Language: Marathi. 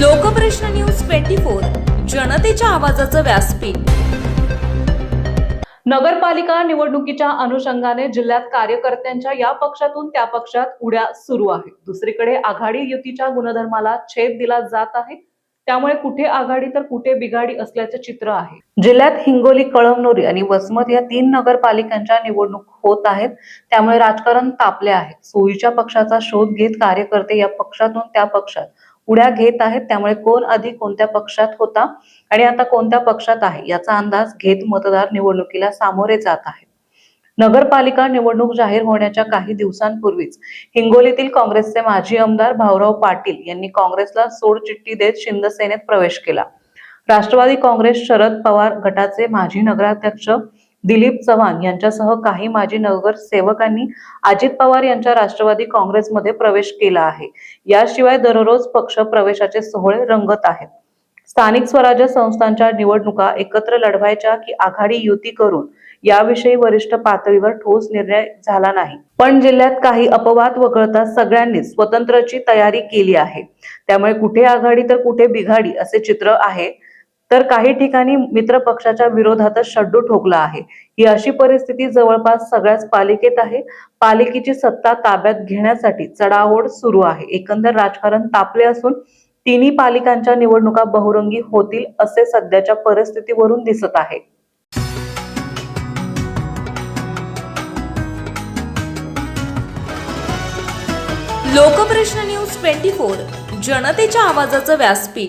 लोकप्रश्न न्यूज ट्वेंटी फोर जनतेच्या आवाजाचं व्यासपीठ. नगरपालिका निवडणुकीच्या अनुषंगाने जिल्ह्यात कार्यकर्त्यांच्या या पक्षातून त्या पक्षात उड्या सुरू आहेत. दुसरीकडे आघाडी युतीच्या गुणधर्माला छेद दिला जात आहे. त्यामुळे कुठे आघाडी तर कुठे बिघाडी असल्याचे चित्र आहे. जिल्ह्यात हिंगोली कळमनुरी आणि वसमत या तीन नगरपालिकांच्या निवडणूक होत आहेत. त्यामुळे राजकारण तापले आहे. सोयीच्या पक्षाचा शोध घेत कार्यकर्ते या पक्षातून त्या पक्षात उड्या घेत आहेत त्यामुळे कोण आधी कोणत्या पक्षात होता आणि आता कोणत्या पक्षात आहे याचा अंदाज घेत मतदार निवडणुकीला सामोरे जात आहेत. नगरपालिका निवडणूक जाहीर होण्याच्या काही दिवसांपूर्वीच हिंगोलीतील काँग्रेसचे माजी आमदार भाऊराव पाटील यांनी काँग्रेसला सोडचिठ्ठी देत शिंदसेनेत प्रवेश केला. राष्ट्रवादी काँग्रेस शरद पवार गटाचे माजी नगराध्यक्ष दिलीप चव्हाण यांच्यासह काही माजी नगरसेवकांनी अजित पवार यांच्या राष्ट्रवादी काँग्रेसमध्ये प्रवेश केला आहे. याशिवाय दररोज पक्ष प्रवेशाचे सोहळे रंगत आहेत. स्थानिक स्वराज्य संस्थांच्या निवडणुका एकत्र लढवायच्या की आघाडी युती करून याविषयी वरिष्ठ पातळीवर ठोस निर्णय झाला नाही. पण जिल्ह्यात काही अपवाद वगळता सगळ्यांनीच स्वतंत्रची तयारी केली आहे. त्यामुळे कुठे आघाडी तर कुठे बिघाडी असे चित्र आहे. तर काही ठिकाणी मित्र पक्षाच्या विरोधातच शड्डू ठोकला आहे. ही अशी परिस्थिती जवळपास सगळ्याच पालिकेत आहे. पालिकेची सत्ता ताब्यात घेण्यासाठी चढाओढ सुरू आहे. एकंदर राजकारण तापले असून तिन्ही पालिकांच्या निवडणुका बहुरंगी होतील असे सध्याच्या परिस्थितीवरून दिसत आहे. लोकप्रश्न न्यूज ट्वेंटी फोर जनतेच्या आवाजाचं व्यासपीठ.